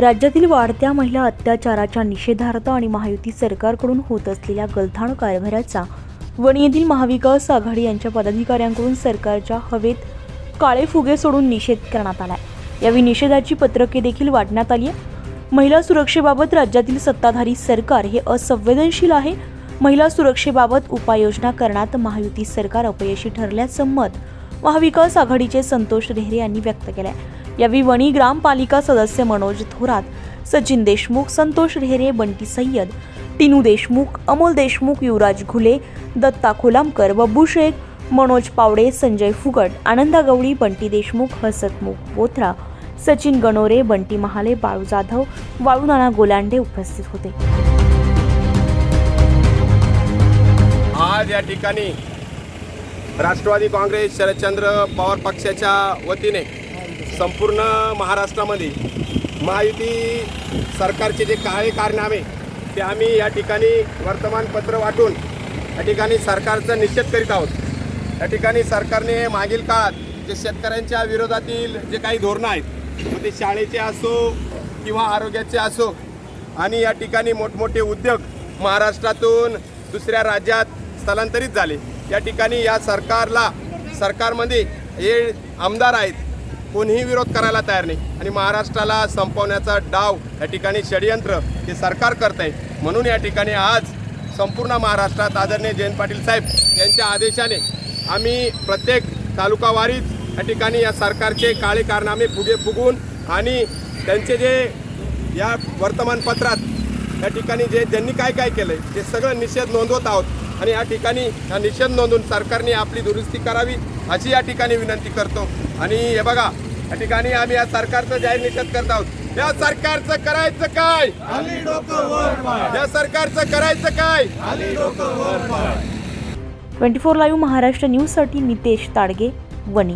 राज्यातील वाढत्या महिला अत्याचाराच्या निषेधार्थ आणि महायुती सरकारकडून होत असलेल्या गलथाण कारभाराचा वणी येथील महाविकास आघाडी यांच्या पदाधिकाऱ्यांकडून सरकारच्या हवेत काळे फुगे सोडून निषेध करण्यात आलाय. यावेळी निषेधाची पत्रके देखील वाटण्यात आली आहे महिला सुरक्षेबाबत राज्यातील सत्ताधारी सरकार हे असंवेदनशील आहे. महिला सुरक्षेबाबत उपाययोजना करण्यात महायुती सरकार अपयशी ठरल्याचं मत महाविकास आघाडीचे संतोष रेहरे यांनी व्यक्त केलं आहे यावेळी वणी ग्रामपालिका सदस्य मनोज थोरात सचिन देशमुख संतोष रेहरे बंटी सय्यद टिनू देशमुख अमोल देशमुख युवराज घुले दत्ता खोलामकर बब्बू शेख मनोज पावडे संजय फुगट आनंदा गवळी बंटी देशमुख हसतमुख बोथरा सचिन गणोरे बंटी महाले बाळू जाधव वाळूनाना गोलांडे उपस्थित होते. आज या ठिकाणी राष्ट्रवादी काँग्रेस शरदचंद्र पवार पक्षाच्या वतीने संपूर्ण महाराष्ट्रामध्ये महायुती सरकारचे जे काळे कारनामे ते आम्ही या ठिकाणी वर्तमानपत्र वाटून या ठिकाणी सरकारचा निषेध करीत आहोत. या ठिकाणी सरकारने मागील काळात जे शेतकऱ्यांच्या विरोधातील जे काही धोरणं आहेत ते शाळेचे असो किंवा आरोग्याचे असो आणि या ठिकाणी मोठमोठे उद्योग महाराष्ट्रातून दुसऱ्या राज्यात स्थलांतरित झाले. या ठिकाणी या सरकारला सरकारमध्ये हे आमदार आहेत कोणीही विरोध करायला तयार नाही. आणि महाराष्ट्राला संपवण्याचा डाव या ठिकाणी षडयंत्र हे सरकार करत आहे म्हणून या ठिकाणी आज संपूर्ण महाराष्ट्रात आदरणीय जयंत पाटील साहेब यांच्या आदेशाने आम्ही प्रत्येक तालुकावारीत या ठिकाणी या सरकारचे काळे कारनामे फुगे फुगून आणि त्यांचे जे या वर्तमानपत्रात या ठिकाणी जे ज्यांनी काय काय केलं आहे ते सगळं निषेध नोंदवत आहोत. आणि या ठिकाणी हा निषेध नोंदवून सरकारने आपली दुरुस्ती करावी अशी या ठिकाणी विनंती करतो. आणि हे बघा या ठिकाणी आम्ही या सरकारचा जाहीर निषेध करत आहोत. या सरकारचं करायचं काय? या सरकारचं करायचं काय? ट्वेंटी फोर लाईव्ह महाराष्ट्र न्यूजसाठी नितेश ताडगे वणी.